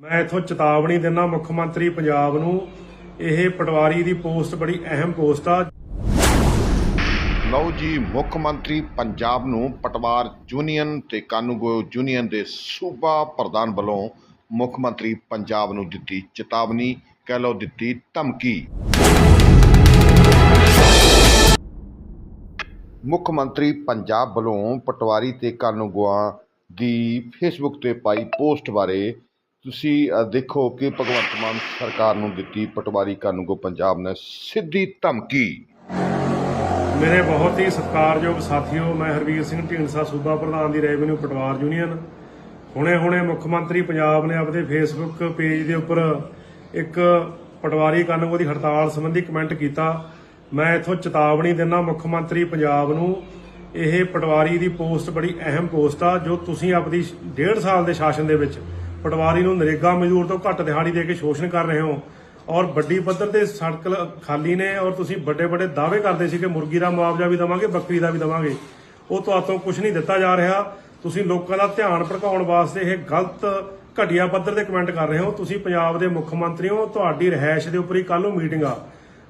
ਮੈਂ ਇਥੋਂ ਚੇਤਾਵਨੀ ਦਿੰਦਾ ਮੁੱਖ ਮੰਤਰੀ ਪੰਜਾਬ ਨੂੰ, ਇਹ ਪਟਵਾਰੀ ਦੀ ਪੋਸਟ ਬੜੀ ਅਹਿਮ ਪੋਸਟ ਆ। ਲਓ ਜੀ, ਮੁੱਖ ਮੰਤਰੀ ਪੰਜਾਬ ਨੂੰ ਪਟਵਾਰ ਯੂਨੀਅਨ ਤੇ ਕਾਨੂੰਗੋ ਯੂਨੀਅਨ ਦੇ ਸੂਬਾ ਪ੍ਰਧਾਨ ਵੱਲੋਂ ਮੁੱਖ ਮੰਤਰੀ ਪੰਜਾਬ ਨੂੰ ਦਿੱਤੀ ਚੇਤਾਵਨੀ, ਕਹਿ ਲਓ ਦਿੱਤੀ ਧਮਕੀ। ਮੁੱਖ ਮੰਤਰੀ ਪੰਜਾਬ ਵੱਲੋਂ ਪਟਵਾਰੀ ਤੇ ਕਾਨੂੰਗੋਆਂ ਦੀ ਫੇਸਬੁੱਕ ਤੇ ਪਾਈ ਪੋਸਟ ਬਾਰੇ ਤੁਸੀਂ ਦੇਖੋ ਕਿ ਭਗਵੰਤ ਮਾਨ ਸਰਕਾਰ ਨੂੰ ਦਿੱਤੀ ਪਟਵਾਰੀ ਕਾਨੂੰਗੋ ਪੰਜਾਬ ਨੇ ਸਿੱਧੀ ਧਮਕੀ। ਮੇਰੇ ਬਹੁਤ ਹੀ ਸਤਿਕਾਰਯੋਗ ਸਾਥੀਓ, ਮੈਂ ਹਰਵੀਰ ਸਿੰਘ ਢੀਂਡਸਾ ਸੂਬਾ ਪ੍ਰਧਾਨ ਦੀ ਰੈਵਨਿਊ ਪਟਵਾਰ ਯੂਨੀਅਨ। ਹੁਣੇ-ਹੁਣੇ ਮੁੱਖ ਮੰਤਰੀ ਪੰਜਾਬ ਨੇ ਆਪਣੇ ਫੇਸਬੁੱਕ ਪੇਜ ਦੇ ਉੱਪਰ ਇੱਕ ਪਟਵਾਰੀ ਕਾਨੂੰਗੋ ਦੀ ਹੜਤਾਲ ਸੰਬੰਧੀ ਕਮੈਂਟ ਕੀਤਾ। ਮੈਂ ਇਥੋਂ ਚੇਤਾਵਨੀ ਦਿੰਦਾ ਮੁੱਖ ਮੰਤਰੀ ਪੰਜਾਬ ਨੂੰ, ਇਹ ਪਟਵਾਰੀ ਦੀ ਪੋਸਟ ਬੜੀ ਅਹਿਮ ਪੋਸਟ ਆ, ਜੋ ਤੁਸੀਂ ਆਪਣੀ ਡੇਢ ਸਾਲ ਦੇ ਸ਼ਾਸਨ ਦੇ ਵਿੱਚ ਪਟਵਾਰੀ ਨੂੰ ਨਰੇਗਾ ਮਜ਼ਦੂਰ ਤੋਂ ਘੱਟ ਦਿਹਾੜੀ ਦੇ ਕੇ ਸ਼ੋਸ਼ਣ ਕਰ ਰਹੇ ਹੋ। ਔਰ ਵੱਡੀ ਪੱਧਰ ਤੇ ਸੜਕ ਖਾਲੀ ਨੇ ਔਰ ਤੁਸੀਂ ਵੱਡੇ ਵੱਡੇ ਦਾਅਵੇ ਕਰਦੇ ਸੀ ਕਿ ਮੁਰਗੀ ਦਾ ਮੁਆਵਜ਼ਾ ਵੀ ਦਵਾਂਗੇ, ਬੱਕਰੀ ਦਾ ਵੀ ਦਵਾਂਗੇ। ਉਹ ਤੁਹਾਤੋਂ ਕੁਝ ਨਹੀਂ ਦਿੱਤਾ ਜਾ ਰਿਹਾ। ਤੁਸੀਂ ਲੋਕਾਂ ਦਾ ਧਿਆਨ ਭਟਕਾਉਣ ਵਾਸਤੇ ਇਹ ਗਲਤ ਘਟਿਆ ਪੱਧਰ ਤੇ ਕਮੈਂਟ ਕਰ ਰਹੇ ਹੋ। ਤੁਸੀਂ ਪੰਜਾਬ ਦੇ ਮੁੱਖ ਮੰਤਰੀ ਹੋ ਤੁਹਾਡੀ ਰਹਿائش ਦੇ ਉੱਪਰ ਹੀ ਕੱਲ ਨੂੰ ਮੀਟਿੰਗ ਆ।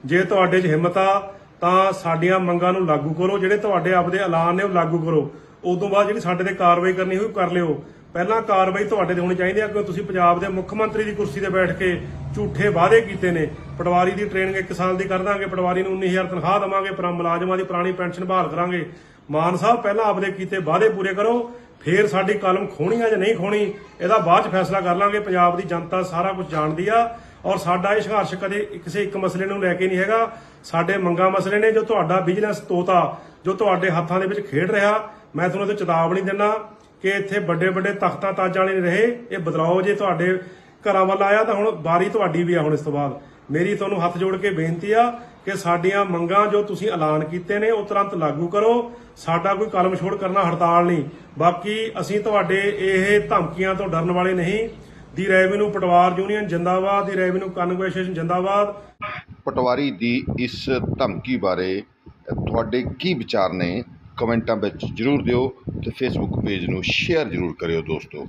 ਜੇ ਤੁਹਾਡੇ 'ਚ ਹਿੰਮਤ ਆ, ਤਾਂ ਸਾਡੀਆਂ ਮੰਗਾਂ ਨੂੰ ਲਾਗੂ ਕਰੋ। ਜਿਹੜੇ ਤੁਹਾਡੇ ਆਪਦੇ ਐਲਾਨ ਨੇ ਉਹ ਲਾਗੂ ਕਰੋ। ਉਸ ਬਾਅਦ ਜਿਹੜੀ ਸਾਡੇ ਤੇ ਕਾਰਵਾਈ ਕਰਨੀ ਹੋਈ ਕਰ ਲਿਓ। ਪਹਿਲਾਂ ਕਾਰਵਾਈ ਤੁਹਾਡੇ ਤੇ ਹੋਣੀ ਚਾਹੀਦੀ ਹੈ ਕਿ ਤੁਸੀਂ ਪੰਜਾਬ ਦੇ ਮੁੱਖ ਮੰਤਰੀ ਦੀ ਕੁਰਸੀ ਤੇ ਬੈਠ ਕੇ ਝੂਠੇ ਵਾਅਦੇ ਕੀਤੇ ਨੇ। ਪਟਵਾਰੀ ਦੀ ਟ੍ਰੇਨਿੰਗ 1 ਸਾਲ ਦੀ ਕਰ ਦਾਂਗੇ, ਪਟਵਾਰੀ ਨੂੰ 19000 ਤਨਖਾਹ ਦੇਵਾਂਗੇ, ਪਰ ਮੁਲਾਜ਼ਮਾਂ ਦੀ ਪੁਰਾਣੀ ਪੈਨਸ਼ਨ ਬਹਾਲ ਕਰਾਂਗੇ। ਮਾਨ ਸਾਹਿਬ, ਪਹਿਲਾਂ ਆਪਦੇ ਕੀਤੇ ਵਾਅਦੇ ਪੂਰੇ ਕਰੋ, ਫੇਰ ਸਾਡੀ ਕਲਮ ਖੋਣੀ ਆ ਜਾਂ ਨਹੀਂ ਖੋਣੀ ਇਹਦਾ ਬਾਅਦ ਚ ਫੈਸਲਾ ਕਰ ਲਾਂਗੇ। ਪੰਜਾਬ ਦੀ ਜਨਤਾ ਸਾਰਾ ਕੁਝ ਜਾਣਦੀ ਆ, ਔਰ ਸਾਡਾ ਇਹ ਸੰਘਰਸ਼ ਕਦੇ ਕਿਸੇ ਇੱਕ ਮਸਲੇ ਨੂੰ ਲੈ ਕੇ ਨਹੀਂ ਹੈਗਾ। ਸਾਡੇ ਮੰਗਾ ਮਸਲੇ ਨੇ, ਜੋ ਤੁਹਾਡਾ ਬਿਜ਼ਨਸ ਤੋਤਾ, ਜੋ ਤੁਹਾਡੇ ਹੱਥਾਂ ਦੇ ਵਿੱਚ ਖੇਡ ਰਿਹਾ, ਮੈਂ ਤੁਹਾਨੂੰ ਇਹ ਚੇਤਾਵਨੀ ਦਿੰਦਾ। ਕਿ ਇੱਥੇ ਵੱਡੇ ਵੱਡੇ ਤਖਤਾਂ ਤਾਜਾਂ ਵਾਲੇ ਨਹੀਂ ਰਹੇ। ਇਹ ਬਦਲਾਓ ਜੇ ਤੁਹਾਡੇ ਘਰਾਂ ਵੱਲ ਆਇਆ ਤਾਂ ਹੁਣ ਬਾਰੀ ਤੁਹਾਡੀ ਵੀ ਆ ਹੁਣ ਇਸ ਤੋਂ ਬਾਅਦ। ਮੇਰੀ ਤੁਹਾਨੂੰ ਹੱਥ ਜੋੜ ਕੇ ਬੇਨਤੀ ਆ ਕਿ ਸਾਡੀਆਂ ਮੰਗਾਂ ਜੋ ਤੁਸੀਂ ਐਲਾਨ ਕੀਤੇ ਨੇ ਉਹ ਤੁਰੰਤ ਲਾਗੂ ਕਰੋ। ਸਾਡਾ ਕੋਈ ਕਲਮ ਛੋੜ ਕਰਨਾ ਹੜਤਾਲ ਨਹੀਂ। ਬਾਕੀ ਅਸੀਂ ਤੁਹਾਡੇ ਇਹ ਧਮਕੀਆਂ ਤੋਂ ਡਰਨ ਵਾਲੇ ਨਹੀਂ। ਦੀ ਰੈਵਨਿਊ ਪਟਵਾਰ ਯੂਨੀਅਨ ਜਿੰਦਾਬਾਦ, ਦੀ ਰੈਵਨਿਊ ਕਨਵਰਸੇਸ਼ਨ ਜਿੰਦਾਬਾਦ। ਪਟਵਾਰੀ ਦੀ ਇਸ ਧਮਕੀ ਬਾਰੇ ਤੁਹਾਡੇ ਕੀ ਵਿਚਾਰ ਨੇ? ਕਮੈਂਟਾਂ ਵਿੱਚ ਜਰੂਰ ਦਿਓ ਤੇ ਫੇਸਬੁੱਕ ਪੇਜ ਨੂੰ ਸ਼ੇਅਰ ਜਰੂਰ ਕਰਿਓ ਦੋਸਤੋ।